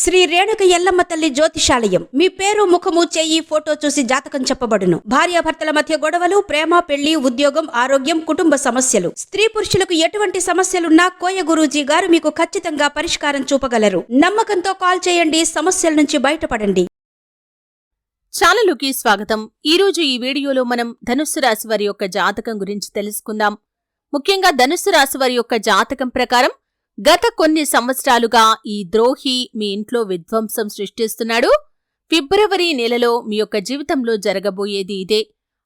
శ్రీ రేణుక ఎల్లమ్మ తల్లి జ్యోతిషాలయం. మీ పేరు ముఖము చేయి ఫోటో చూసి జాతకం చెప్పబడును. భార్యాభర్తల మధ్య గొడవలు ప్రేమ పెళ్ళి ఉద్యోగం ఆరోగ్యం కుటుంబ సమస్యలు. స్త్రీ పురుషులకు ఎటువంటి సమస్యలున్నా కోయ గురూజీ గారు మీకు ఖచ్చితంగా పరిష్కారం చూపగలరు. నమ్మకంతో కాల్ చేయండి సమస్యల నుంచి బయటపడండి. ఛానలుకి స్వాగతం. ఈరోజు ఈ వీడియోలో మనం ధనుస్సు రాశి వారి యొక్క జాతకం గురించి తెలుసుకుందాం. ముఖ్యంగా ధనుస్సు రాశి వారి యొక్క జాతకం ప్రకారం గత కొన్ని సంవత్సరాలుగా ఈ ద్రోహి మీ ఇంట్లో విధ్వంసం సృష్టిస్తున్నాడు. ఫిబ్రవరి నెలలో మీ యొక్క జీవితంలో జరగబోయేది ఇదే.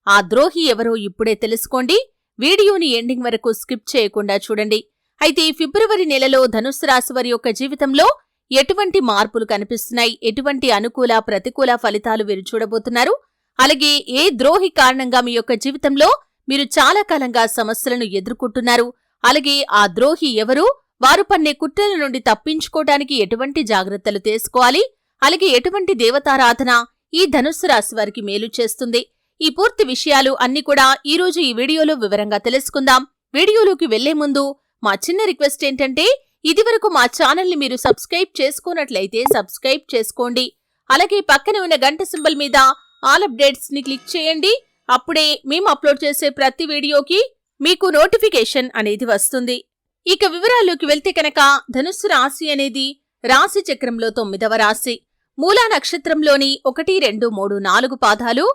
ఆ ద్రోహి ఎవరో ఇప్పుడే తెలుసుకోండి. వీడియోని ఎండింగ్ వరకు స్కిప్ చేయకుండా చూడండి. అయితే ఈ ఫిబ్రవరి నెలలో ధనుసు రాశి వారి యొక్క జీవితంలో ఎటువంటి మార్పులు కనిపిస్తున్నాయి? ఎటువంటి అనుకూల ప్రతికూల ఫలితాలు వీరు చూడబోతున్నారు? అలాగే ఏ ద్రోహి కారణంగా మీ యొక్క జీవితంలో మీరు చాలా కాలంగా సమస్యలను ఎదుర్కొంటున్నారు? అలాగే ఆ ద్రోహి ఎవరు? వారు పన్నే కుట్రల నుండి తప్పించుకోటానికి ఎటువంటి జాగ్రత్తలు తీసుకోవాలి? అలాగే ఎటువంటి దేవతారాధన ఈ ధనుస్సు రాశి వారికి మేలు చేస్తుంది? ఈ పూర్తి విషయాలు అన్ని కూడా ఈ రోజు ఈ వీడియోలో వివరంగా తెలుసుకుందాం. వీడియోలోకి వెళ్ళే ముందు మా చిన్న రిక్వెస్ట్ ఏంటంటే ఇదివరకు మా ఛానల్ని మీరు సబ్స్క్రైబ్ చేసుకున్నట్లయితే సబ్స్క్రైబ్ చేసుకోండి. అలాగే పక్కనే ఉన్న గంట సింబల్ మీద ఆల్ అప్డేట్స్ని క్లిక్ చేయండి. అప్పుడే మేము అప్లోడ్ చేసే ప్రతి వీడియోకి మీకు నోటిఫికేషన్ అనేది వస్తుంది. ఇక వివరాల్లోకి వెళ్తే కనుక ధనుస్సు రాశి అనేది రాశి చక్రంలో తొమ్మిదవ రాశి. మూలా నక్షత్రంలోని ఒకటి రెండు మూడు నాలుగు పాదాలు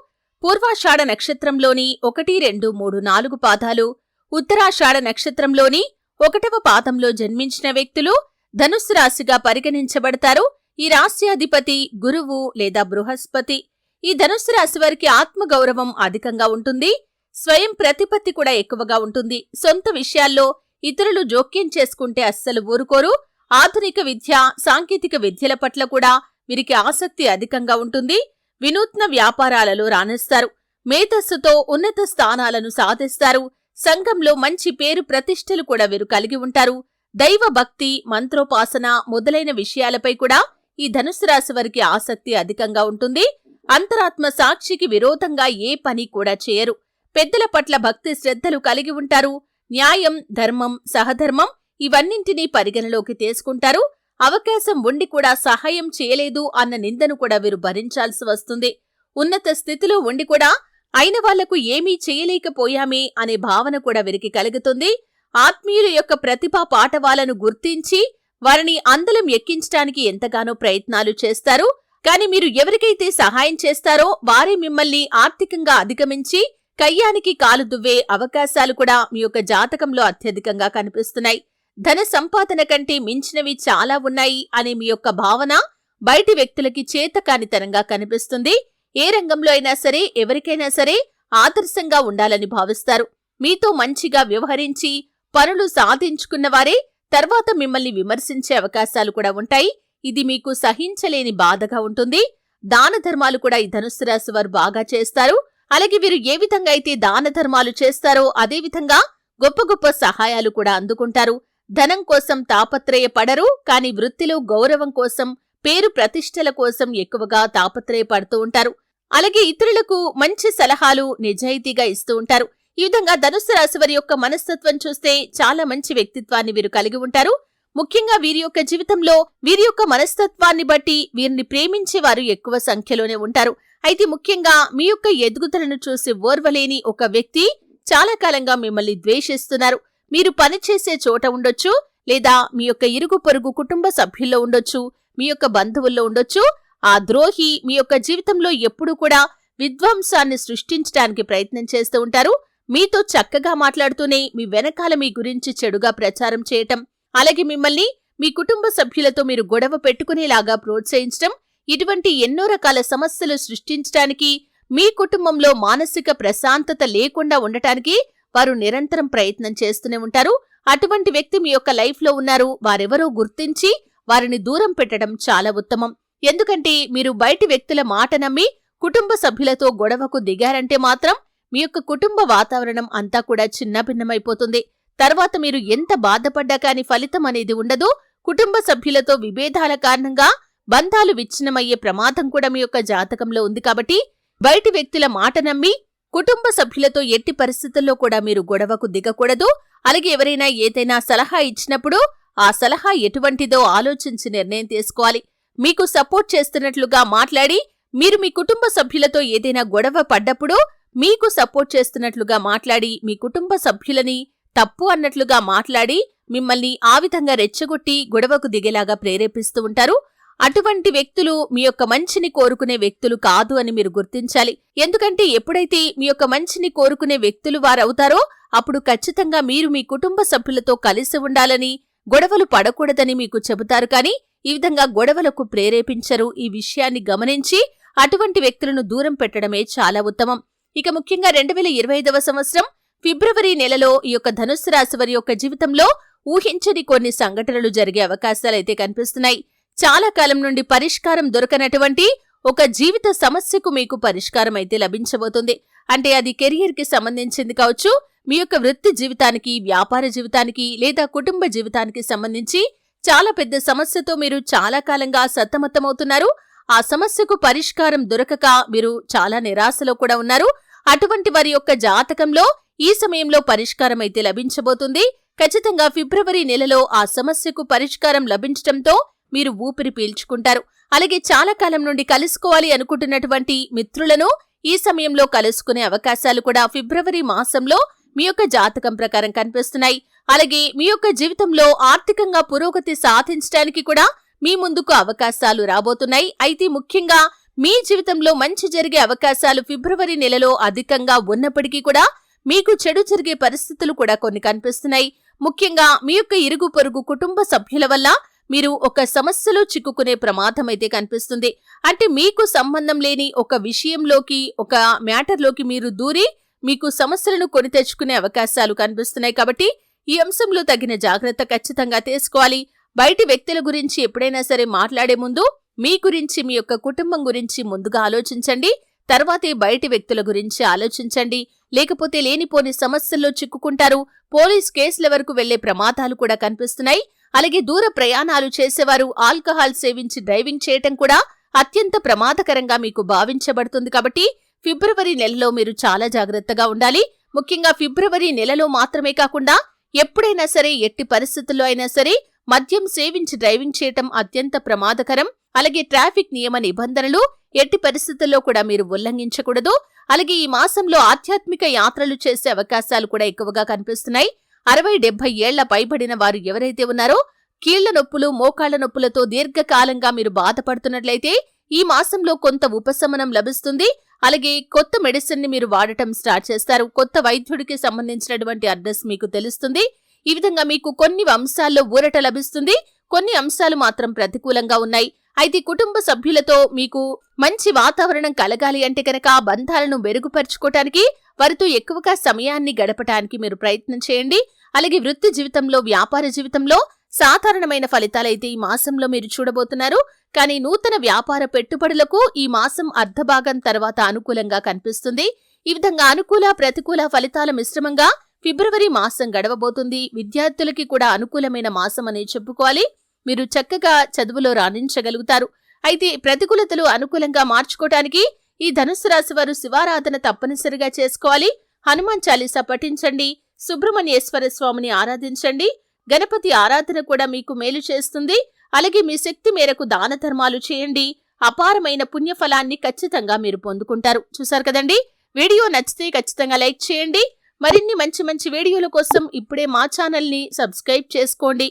పూర్వాషాఢ నక్షత్రంలోని ఒకటి రెండు మూడు నాలుగు పాదాలు ఉత్తరాషాఢ నక్షత్రంలోని ఒకటవ పాదంలో జన్మించిన వ్యక్తులు ధనుస్సు రాశిగా పరిగణించబడతారు. ఈ రాశ్యాధిపతి గురువు లేదా బృహస్పతి. ఈ ధనుస్సు రాశి వారికి ఆత్మగౌరవం అధికంగా ఉంటుంది. స్వయం ప్రతిపత్తి కూడా ఎక్కువగా ఉంటుంది. సొంత విషయాల్లో ఇతరులు జోక్యం చేసుకుంటే అస్సలు ఊరుకోరు. ఆధునిక విద్య సాంకేతిక విద్యల పట్ల కూడా వీరికి ఆసక్తి అధికంగా ఉంటుంది. వినూత్న వ్యాపారాలలో రాణిస్తారు. మేధస్సుతో ఉన్నత స్థానాలను సాధిస్తారు. సంఘంలో మంచి పేరు ప్రతిష్టలు కూడా వీరు కలిగి ఉంటారు. దైవ భక్తి మంత్రోపాసన మొదలైన విషయాలపై కూడా ఈ ధనుసు రాశి వారికి ఆసక్తి అధికంగా ఉంటుంది. అంతరాత్మ సాక్షికి విరోధంగా ఏ పని కూడా చేయరు. పెద్దల పట్ల భక్తి శ్రద్ధలు కలిగి ఉంటారు. న్యాయం ధర్మం సహధర్మం ఇవన్నింటినీ పరిగణలోకి తీసుకుంటారు. అవకాశం ఉండి కూడా సహాయం చేయలేదు అన్న నిందను కూడా వీరు భరించాల్సి వస్తుంది. ఉన్నత స్థితిలో ఉండి కూడా అయిన వాళ్ళకు ఏమీ చేయలేకపోయామే అనే భావన కూడా వీరికి కలుగుతుంది. ఆత్మీయుల యొక్క ప్రతిభా పాఠవాలను గుర్తించి వారిని అందలం ఎక్కించడానికి ఎంతగానో ప్రయత్నాలు చేస్తారు. కాని మీరు ఎవరికైతే సహాయం చేస్తారో వారే మిమ్మల్ని ఆర్థికంగా అధిగమించి కయ్యానికి కాలు దువ్వే అవకాశాలు కూడా మీ యొక్క జాతకంలో అత్యధికంగా కనిపిస్తున్నాయి. ధన సంపాదన కంటే మించినవి చాలా ఉన్నాయి అనే మీ యొక్క భావన బయటి వ్యక్తులకి చేతకానితనంగా కనిపిస్తుంది. ఏ రంగంలో అయినా సరే ఎవరికైనా సరే ఆదర్శంగా ఉండాలని భావిస్తారు. మీతో మంచిగా వ్యవహరించి పనులు సాధించుకున్న వారే తర్వాత మిమ్మల్ని విమర్శించే అవకాశాలు కూడా ఉంటాయి. ఇది మీకు సహించలేని బాధగా ఉంటుంది. దాన ధర్మాలు కూడా ఈ ధనుస్సు రాశి వారు బాగా చేస్తారు. అలాగే వీరు ఏ విధంగా అయితే దాన ధర్మాలు చేస్తారో అదేవిధంగా గొప్ప గొప్ప సహాయాలు కూడా అందుకుంటారు. ధనం కోసం తాపత్రయపడరు కాని వృత్తిలో గౌరవం కోసం పేరు ప్రతిష్టల కోసం ఎక్కువగా తాపత్రయపడుతూ ఉంటారు. అలాగే ఇతరులకు మంచి సలహాలు నిజాయితీగా ఇస్తూ ఉంటారు. ఈ విధంగా ధనుస్సు రాశి వారి యొక్క మనస్తత్వం చూస్తే చాలా మంచి వ్యక్తిత్వాన్ని వీరు కలిగి ఉంటారు. ముఖ్యంగా వీరి యొక్క జీవితంలో వీరి యొక్క మనస్తత్వాన్ని బట్టి వీరిని ప్రేమించే వారు ఎక్కువ సంఖ్యలోనే ఉంటారు. అయితే ముఖ్యంగా మీ యొక్క ఎదుగుదలను చూసి ఓర్వలేని ఒక వ్యక్తి చాలా కాలంగా మిమ్మల్ని ద్వేషిస్తున్నారు. మీరు పనిచేసే చోట ఉండొచ్చు లేదా మీ యొక్క ఇరుగు పొరుగు కుటుంబ సభ్యుల్లో ఉండొచ్చు మీ యొక్క బంధువుల్లో ఉండొచ్చు. ఆ ద్రోహి మీ యొక్క జీవితంలో ఎప్పుడూ కూడా విధ్వంసాన్ని సృష్టించడానికి ప్రయత్నం చేస్తూ ఉంటారు. మీతో చక్కగా మాట్లాడుతూనే మీ వెనకాల మీ గురించి చెడుగా ప్రచారం చేయటం అలాగే మిమ్మల్ని మీ కుటుంబ సభ్యులతో మీరు గొడవ పెట్టుకునేలాగా ప్రోత్సహించటం ఇటువంటి ఎన్నో రకాల సమస్యలు సృష్టించడానికి మీ కుటుంబంలో మానసిక ప్రశాంతత లేకుండా ఉండటానికి వారు నిరంతరం ప్రయత్నం చేస్తూనే ఉంటారు. అటువంటి వ్యక్తి మీ యొక్క లైఫ్లో ఉన్నారు. వారెవరో గుర్తించి వారిని దూరం పెట్టడం చాలా ఉత్తమం. ఎందుకంటే మీరు బయటి వ్యక్తుల మాట నమ్మి కుటుంబ సభ్యులతో గొడవకు దిగారంటే మాత్రం మీ యొక్క కుటుంబ వాతావరణం అంతా కూడా చిన్నభిన్నమైపోతుంది తర్వాత మీరు ఎంత బాధపడ్డా కాని ఫలితం అనేది ఉండదు. కుటుంబ సభ్యులతో విభేదాల కారణంగా బంధాలు విచ్ఛిన్నమయ్యే ప్రమాదం కూడా మీ యొక్క జాతకంలో ఉంది కాబట్టి బయటి వ్యక్తుల మాట నమ్మి కుటుంబ సభ్యులతో ఎట్టి పరిస్థితుల్లో కూడా మీరు గొడవకు దిగకూడదు. అలాగే ఎవరైనా ఏదైనా సలహా ఇచ్చినప్పుడు ఆ సలహా ఎటువంటిదో ఆలోచించి నిర్ణయం తీసుకోవాలి. మీకు సపోర్ట్ చేస్తున్నట్లుగా మాట్లాడి మీరు మీ కుటుంబ సభ్యులతో ఏదైనా గొడవ పడ్డప్పుడు మీకు సపోర్ట్ చేస్తున్నట్లుగా మాట్లాడి మీ కుటుంబ సభ్యులని తప్పు అన్నట్లుగా మాట్లాడి మిమ్మల్ని ఆ విధంగా రెచ్చగొట్టి గొడవకు దిగేలాగా ప్రేరేపిస్తూ ఉంటారు. అటువంటి వ్యక్తులు మీ యొక్క మంచిని కోరుకునే వ్యక్తులు కాదు అని మీరు గుర్తించాలి. ఎందుకంటే ఎప్పుడైతే మీ యొక్క మంచిని కోరుకునే వ్యక్తులు వారవుతారో అప్పుడు ఖచ్చితంగా మీరు మీ కుటుంబ సభ్యులతో కలిసి ఉండాలని గొడవలు పడకూడదని మీకు చెబుతారు. కానీ ఈ విధంగా గొడవలకు ప్రేరేపించరు. ఈ విషయాన్ని గమనించి అటువంటి వ్యక్తులను దూరం పెట్టడమే చాలా ఉత్తమం. ఇక ముఖ్యంగా రెండు వేల ఇరవై ఐదవ సంవత్సరం ఫిబ్రవరి నెలలో ఈ యొక్క ధనుస్సు రాశి వారి యొక్క జీవితంలో ఊహించని కొన్ని సంఘటనలు జరిగే అవకాశాలైతే కనిపిస్తున్నాయి. చాలా కాలం నుండి పరిష్కారం దొరకనటువంటి ఒక జీవిత సమస్యకు మీకు పరిష్కారం అయితే లభించబోతుంది. అంటే అది కెరియర్కి సంబంధించింది కావచ్చు మీ యొక్క వృత్తి జీవితానికి వ్యాపార జీవితానికి లేదా కుటుంబ జీవితానికి సంబంధించి చాలా పెద్ద సమస్యతో మీరు చాలా కాలంగా సతమతమవుతున్నారు. ఆ సమస్యకు పరిష్కారం దొరకక మీరు చాలా నిరాశలో కూడా ఉన్నారు. అటువంటి వారి యొక్క జాతకంలో ఈ సమయంలో పరిష్కారం అయితే లభించబోతుంది. ఖచ్చితంగా ఫిబ్రవరి నెలలో ఆ సమస్యకు పరిష్కారం లభించడంతో మీరు ఊపిరి పీల్చుకుంటారు. అలాగే చాలా కాలం నుండి కలుసుకోవాలి అనుకుంటున్నటువంటి మిత్రులను ఈ సమయంలో కలుసుకునే అవకాశాలు కూడా ఫిబ్రవరి మాసంలో మీ యొక్క జాతకం ప్రకారం కనిపిస్తున్నాయి. అలాగే మీ యొక్క జీవితంలో ఆర్థికంగా పురోగతి సాధించడానికి కూడా మీ ముందుకు అవకాశాలు రాబోతున్నాయి. అయితే ముఖ్యంగా మీ జీవితంలో మంచి జరిగే అవకాశాలు ఫిబ్రవరి నెలలో అధికంగా ఉన్నప్పటికీ కూడా మీకు చెడు జరిగే పరిస్థితులు కూడా కొన్ని కనిపిస్తున్నాయి. ముఖ్యంగా మీ యొక్క ఇరుగు పొరుగు కుటుంబ సభ్యుల వల్ల మీరు ఒక సమస్యలో చిక్కుకునే ప్రమాదం అయితే కనిపిస్తుంది. అంటే మీకు సంబంధం లేని ఒక విషయంలోకి ఒక మ్యాటర్లోకి మీరు దూరి మీకు సమస్యలను కొని తెచ్చుకునే అవకాశాలు కనిపిస్తున్నాయి. కాబట్టి ఈ అంశంలో తగిన జాగ్రత్త ఖచ్చితంగా తీసుకోవాలి. బయటి వ్యక్తుల గురించి ఎప్పుడైనా సరే మాట్లాడే ముందు మీ గురించి మీ యొక్క కుటుంబం గురించి ముందుగా ఆలోచించండి. తర్వాతే బయటి వ్యక్తుల గురించి ఆలోచించండి. లేకపోతే లేనిపోని సమస్యల్లో చిక్కుకుంటారు. పోలీస్ కేసుల వరకు వెళ్ళే ప్రమాదాలు కూడా కనిపిస్తున్నాయి. అలాగే దూర ప్రయాణాలు చేసేవారు ఆల్కహాల్ సేవించి డ్రైవింగ్ చేయటం కూడా అత్యంత ప్రమాదకరంగా మీకు భావించబడుతుంది కాబట్టి ఫిబ్రవరి నెలలో మీరు చాలా జాగ్రత్తగా ఉండాలి. ముఖ్యంగా ఫిబ్రవరి నెలలో మాత్రమే కాకుండా ఎప్పుడైనా సరే ఎట్టి పరిస్థితుల్లో అయినా సరే మద్యం సేవించి డ్రైవింగ్ చేయటం అత్యంత ప్రమాదకరం. అలాగే ట్రాఫిక్ నియమ నిబంధనలు ఎట్టి పరిస్థితుల్లో కూడా మీరు ఉల్లంఘించకూడదు. అలాగే ఈ మాసంలో ఆధ్యాత్మిక యాత్రలు చేసే అవకాశాలు కూడా ఎక్కువగా కనిపిస్తున్నాయి. అరవై డెబ్బై ఏళ్ళ పైబడిన వారు ఎవరైతే ఉన్నారో కీళ్ళ నొప్పులు మోకాళ్ళ నొప్పులతో దీర్ఘకాలంగా మీరు బాధపడుతున్నట్లయితే ఈ మాసంలో కొంత ఉపశమనం లభిస్తుంది. అలాగే కొత్త మెడిసిన్ని మీరు వాడటం స్టార్ట్ చేస్తారు. కొత్త వైద్యుడికి సంబంధించినటువంటి అడ్రస్ మీకు తెలుస్తుంది. ఈ విధంగా మీకు కొన్ని అంశాల్లో ఊరట లభిస్తుంది. కొన్ని అంశాలు మాత్రం ప్రతికూలంగా ఉన్నాయి. అయితే కుటుంబ సభ్యులతో మీకు మంచి వాతావరణం కలగాలి అంటే కనుక బంధాలను మెరుగుపరుచుకోవటానికి వారితో ఎక్కువగా సమయాన్ని గడపటానికి మీరు ప్రయత్నం చేయండి. అలాగే వృత్తి జీవితంలో వ్యాపార జీవితంలో సాధారణమైన ఫలితాలైతే ఈ మాసంలో మీరు చూడబోతున్నారు. కానీ నూతన వ్యాపార పెట్టుబడులకు ఈ మాసం అర్ధభాగం తర్వాత అనుకూలంగా కనిపిస్తుంది. ఈ విధంగా అనుకూల ప్రతికూల ఫలితాల మిశ్రమంగా ఫిబ్రవరి మాసం గడవబోతుంది. విద్యార్థులకి కూడా అనుకూలమైన మాసం అనే చెప్పుకోవాలి. మీరు చక్కగా చదువులో రాణించగలుగుతారు. అయితే ప్రతికూలతలు అనుకూలంగా మార్చుకోవటానికి ఈ ధనుసు రాశి వారు శివారాధన తప్పనిసరిగా చేసుకోవాలి. హనుమాన్ చాలీసా పఠించండి. సుబ్రహ్మణ్యేశ్వర స్వామిని ఆరాధించండి. గణపతి ఆరాధన కూడా మీకు మేలు చేస్తుంది. అలాగే మీ శక్తి మేరకు దాన ధర్మాలు చేయండి. అపారమైన పుణ్యఫలాన్ని ఖచ్చితంగా మీరు పొందుకుంటారు. చూసారు కదండి? వీడియో నచ్చితే ఖచ్చితంగా లైక్ చేయండి. మరిన్ని మంచి మంచి వీడియోల కోసం ఇప్పుడే మా ఛానల్ని సబ్స్క్రైబ్ చేసుకోండి.